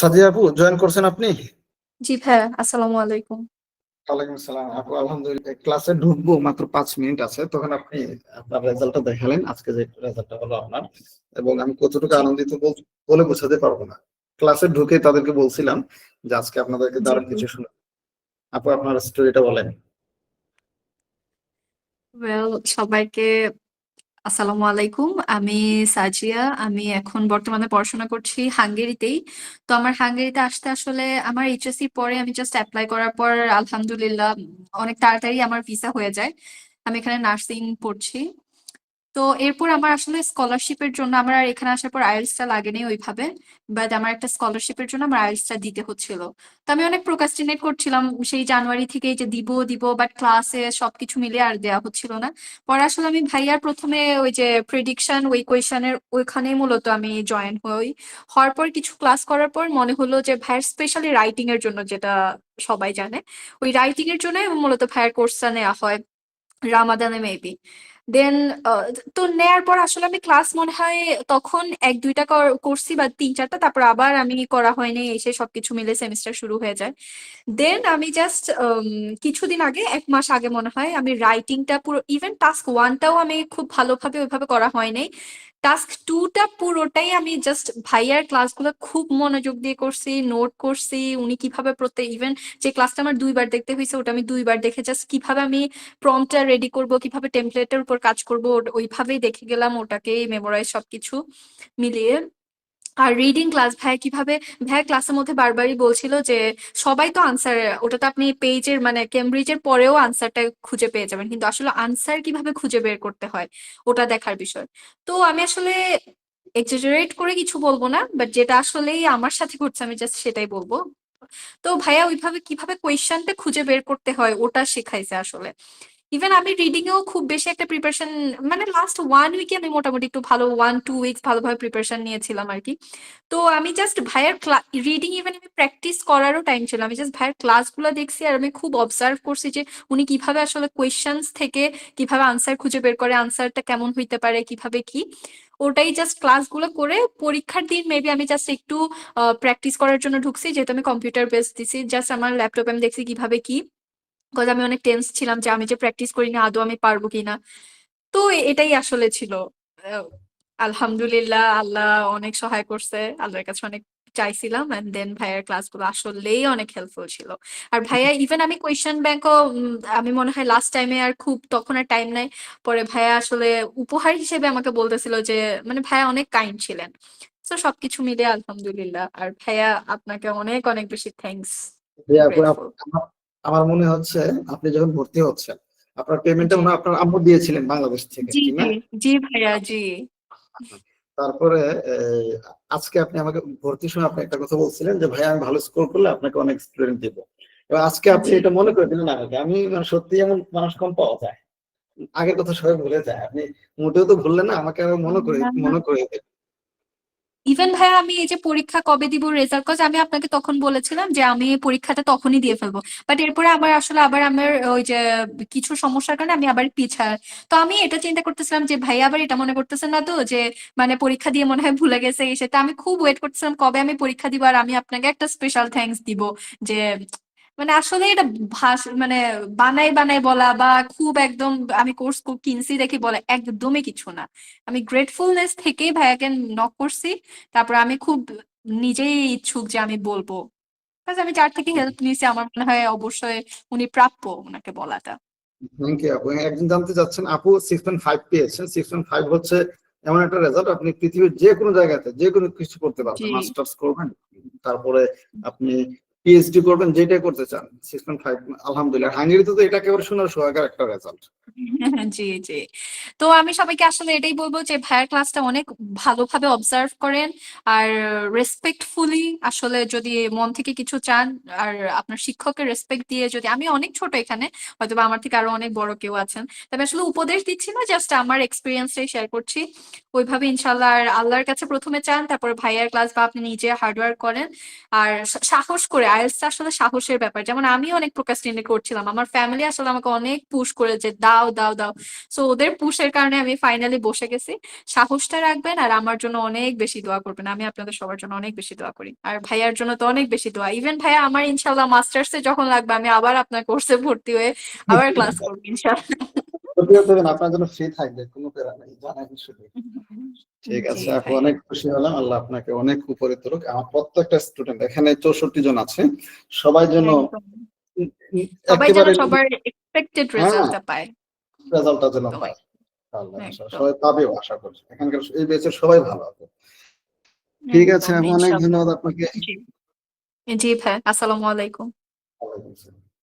সাদিয়া আপু জয়েন করছেন আপনি? জি ভাইয়া আসসালামু আলাইকুম। ওয়ালাইকুম আসসালাম আপু আলহামদুলিল্লাহ। ক্লাসে ঢুকবো মাত্র পাঁচ মিনিট আছে তখন আপনি আপনার রেজাল্টটা দেখালেন। আজকে যে রেজাল্টটা হলো আপনার এবং আমি কতটুকু আনন্দিত বলে বোঝাতে পারব না। ক্লাসে ঢুকে তাদেরকে বলছিলাম যে আজকে আপনাদেরকে দারুণ কিছু শুনে আপু আপনার স্টোরিটা বলেন। ওয়েল সবাইকে আসসালামু আলাইকুম। আমি সাজিয়া। আমি এখন বর্তমানে পড়াশোনা করছি হাঙ্গেরিতেই। তো আমার হাঙ্গেরিতে আসতে আসলে আমার এইচএসসি পরে আমি জাস্ট অ্যাপ্লাই করার পর আলহামদুলিল্লাহ অনেক তাড়াতাড়ি আমার ভিসা হয়ে যায়। আমি এখানে নার্সিং পড়ছি। তো এরপর আমার আসলে স্কলারশিপের জন্য আমার আর এখানে আসার পর আইএলটিএসটা লাগেনি ওইভাবে বাট আমার একটা স্কলারশিপের জন্য আমার আইএলটিএসটা দিতে হচ্ছিল। তো আমি অনেক প্রোকাস্টিনেট করছিলাম, সেই জানুয়ারি থেকে যে দিব দিব বাট ক্লাসে সবকিছু মিলে আর দেওয়া হচ্ছিল না। পরে আসলে আমি ভাইয়ার প্রথমে ওই যে প্রেডিকশন ওই কোয়েশনের ওইখানে মূলত আমি জয়েন হই। হওয়ার পর কিছু ক্লাস করার পর মনে হলো যে ভাইয়ার স্পেশালি রাইটিং এর জন্য যেটা সবাই জানে, ওই রাইটিং এর জন্য মূলত ভাইয়ার কোর্সটা নেওয়া হয় রামাদানে মেবি দেন তো নেয়ার পর আসলে আমি ক্লাস মনে হয় তখন এক দুইটা কর- করছি বা তিন চারটা, তারপর আবার আমি করা হয়নি, এসে সবকিছু মিলে সেমিস্টার শুরু হয়ে যায়। দেন আমি জাস্ট কিছুদিন আগে, এক মাস আগে মনে হয়, আমি রাইটিংটা পুরো ইভেন টাস্ক ওয়ানটাও আমি খুব ভালোভাবে ওইভাবে করা হয়নি। টাস্ক টুটা পুরোটাই আমি জাস্ট ভাইয়ার ক্লাসগুলো খুব মনোযোগ দিয়ে করছি নোট করছি, উনি কীভাবে প্রত্যেক ইভেন যে ক্লাসটা আমার দুইবার দেখতে হয়েছে, ওটা আমি দুইবার দেখে জাস্ট কীভাবে আমি প্রম্পটটা রেডি করব, কীভাবে টেমপ্লেটের উপর কাজ করব ওইভাবেই দেখে গেলাম ওটাকে মেমোরাইজ সবকিছু মিলিয়ে। আর রিডিং ক্লাস ভাই, কীভাবে, ভাই ক্লাসের মধ্যে বারবারই বলছিল যে সবাই তো আনসার ওটা তো আপনি পেজের মানে কেমব্রিজের পরেও আনসারটা খুঁজে পেয়ে যাবেন। কিন্তু আসলে আনসার কীভাবে খুঁজে বের করতে হয়, ওটা দেখার বিষয়। তো আমি আসলে এক্সাজারেট করে কিছু বলব না বাট যেটা আসলেই আমার সাথে ঘটছে, আমি জাস্ট সেটাই বলব। তো ভাইয়া, ওইভাবে কীভাবে কোয়েশ্চেনটা খুঁজে বের করতে হয়, ওটা শেখাইছে আসলে। ইভেন আমি রিডিং এও খুব বেশি একটা প্রিপারেশন মানে লাস্ট ওয়ান উইকে আমি মোটামুটি একটু ভালো ওয়ান টু উইকস ভালোভাবে প্রিপারেশন নিয়েছিলাম আর কি। তো আমি জাস্ট ভাইয়ার রিডিং ইভেন আমি প্র্যাকটিস করারও টাইম ছিল। আমি জাস্ট ভাইয়ার ক্লাসগুলো দেখছি আর আমি খুব অবজার্ভ করছি যে উনি কীভাবে আসলে কোয়েশ্চেন্স থেকে কীভাবে আনসার খুঁজে বের করে আনসারটা কেমন হইতে পারে, কীভাবে কি। ওটাই জাস্ট ক্লাসগুলো করে পরীক্ষার দিন মেবি আমি জাস্ট একটু প্র্যাকটিস করার জন্য ঢুকছি। যেহেতু আমি কম্পিউটার বেস দিছি জাস্ট আমার ল্যাপটপে আমি দেখছি কীভাবে কি। বিকজ আমি অনেক টেন্স ছিলাম যে আমি যে প্র্যাকটিস করি না আদৌ আমি পারব কিনা তো এটাই আসলে ছিল। আলহামদুলিল্লাহ আল্লাহ অনেক সহায় করছে আল্লাহর কাছে অনেক চাইছিলাম। এন্ড দেন ভাইয়ার ক্লাসগুলো আসলেই অনেক হেল্পফুল ছিল। আর ভাইয়া ইভেন আমি কোয়েশ্চেন ব্যাংকও আমি মনে হয় লাস্ট টাইমে আর খুব তখন আর টাইম নাই। পরে ভাইয়া আসলে উপহার হিসেবে আমাকে বলতেছিল যে মানে ভাইয়া অনেক কাইন্ড ছিলেন। তো সবকিছু মিলে আলহামদুলিল্লাহ। আর ভাইয়া আপনাকে অনেক অনেক বেশি আপ- আমার- মনে হচ্ছে আপনি যখন ভর্তি হচ্ছেন আপনার পেমেন্টটা মনে আপনার আম্মু দিয়েছিলেন বাংলাদেশ থেকে জি না? জি জি ভাইয়া জি। তারপরে আজকে আপনি আমাকে ভর্তির সময় আপনি একটা কথা বলছিলেন যে ভাই আমি ভালো স্কোর করলে আপনাকে অনেক স্টুডেন্ট দিব। এবার আজকে আপনি এটা মনে করে দিলেন আমাকে। আমি মানে সত্যি এমন মানুষ কম পাওয়া যায়। আগের কথা সবাই ভুলে যায়। আপনি মোটেও তো ভুললেন না আমাকে আরও মনে করে। মনে করে দিলেন। ইভেন ভাইয়া, আমি এই যে পরীক্ষা কবে দিব রেজাল্ট কজ আমি আপনাকে তখন বলেছিলাম যে আমি পরীক্ষাটা তখনই দিয়ে ফেলব। বাট এরপরে আমার আসলে আবার আমার ওই যে কিছু সমস্যার কারণে আমি আবার পিছায়। তো আমি এটা চিন্তা করতেছিলাম যে ভাইয়া আবার এটা মনে করতেছেন না তো, যে মানে পরীক্ষা দিয়ে মনে হয় ভুলে গেছে এসে সেটা আমি খুব ওয়েট করতেছিলাম কবে আমি পরীক্ষা দিব আর আমি আপনাকে একটা স্পেশাল থ্যাঙ্কস দিব যে মানে আসলে এটা ভাষ মানে বানাই বানাই বলা বা খুব একদম আমি কোর্স কিনছি দেখি বলে একদমই কিছু না। আমি গ্রেটফুলনেস থেকেই ভাইয়াকে নক করছি। তারপর আমি খুব নিজেই ইচ্ছুক যে আমি বলব। কারণ আমি যার থেকে হেল্প নিয়েছি আমার মনে হয় অবশ্যই উনি প্রাপ্য ওনাকে বলাটা। থ্যাংক ইউ আপু। একজন জানতে চাচ্ছেন আপু সিক্স পয়েন্ট ফাইভ পেয়েছেন। সিক্স পয়েন্ট ফাইভ হচ্ছে এমন একটা রেজাল্ট আপনি পৃথিবীর যে কোনো জায়গাতে যে কোনো কিছু করতে পারবেন। মাস্টার্স করবেন তারপরে আপনি পিএইচডি করবেন যেটা করতে চান সিস্টেম ফাইভ আলহামদুলিল্লাহ। হাঙ্গেরিতে তো এটা একেবারে শোনার সোহাগার একটা রেজাল্ট জি জি। তো আমি সবাইকে আসলে এটাই বলব যে ভাইয়ার ক্লাসটা অনেক ভালোভাবে অবজার্ভ করেন আর রেসপেক্টফুলি আসলে যদি মন থেকে কিছু চান আর আপনার শিক্ষককে রেসপেক্ট দিয়ে যদি, আমি অনেক ছোট এখানে হয়তো আমার থেকে আরও অনেক বড় কেউ আছেন, তবে আসলে উপদেশ দিচ্ছি না জাস্ট আমার এক্সপিরিয়েন্সটাই শেয়ার করছি। ওইভাবে ইনশাল্লাহ আর আল্লাহর কাছে প্রথমে চান, তারপর ভাইয়ার ক্লাস বা আপনি নিজে হার্ডওয়ার্ক করেন। আর সাহস করে আইএলটিএস আসলে সাহসের ব্যাপার। যেমন আমি অনেক প্রোক্রাস্টিনেট করছিলাম, আমার ফ্যামিলি আসলে আমাকে অনেক পুশ করে যে দাও দাও দাও দাও। সো ওদের পুশের কারণে আমি ফাইনালি বসে গেছি। সাহসটা রাখবেন আর আমার জন্য অনেক বেশি দোয়া করবেন। আমি আপনাদের সবার জন্য অনেক বেশি দোয়া করি। আর ভাইয়ার জন্য তো অনেক বেশি দোয়া। ইভেন ভাইয়া আমার ইনশাল্লাহ মাস্টার্সে যখন লাগবে আমি আবার আপনার কোর্সে ভর্তি হয়ে আবার ক্লাস করব ইনশাল্লাহ আপনার জন্য ফ্রি থাকবে কোনো প্যারা নেই জানাই শুধু ঠিক আছে আপু অনেক খুশি হলাম। আল্লাহ আপনাকে অনেক উপরে তুলুক। আমার প্রত্যেকটা স্টুডেন্ট এখানে চৌষট্টি জন আছে। সবাই জন্য। সবাই যেন সবার এক্সপেক্টেড হ্যাঁ। রেজাল্টটা পায়। রেজাল্টটা যেন হয় পায় সবাই পাবেও আশা করছি। এখানকার এই বেচের সবাই ভালো আছে। ঠিক আছে অনেক ধন্যবাদ আপনাকে। জি ভাই আসসালামু আলাইকুম।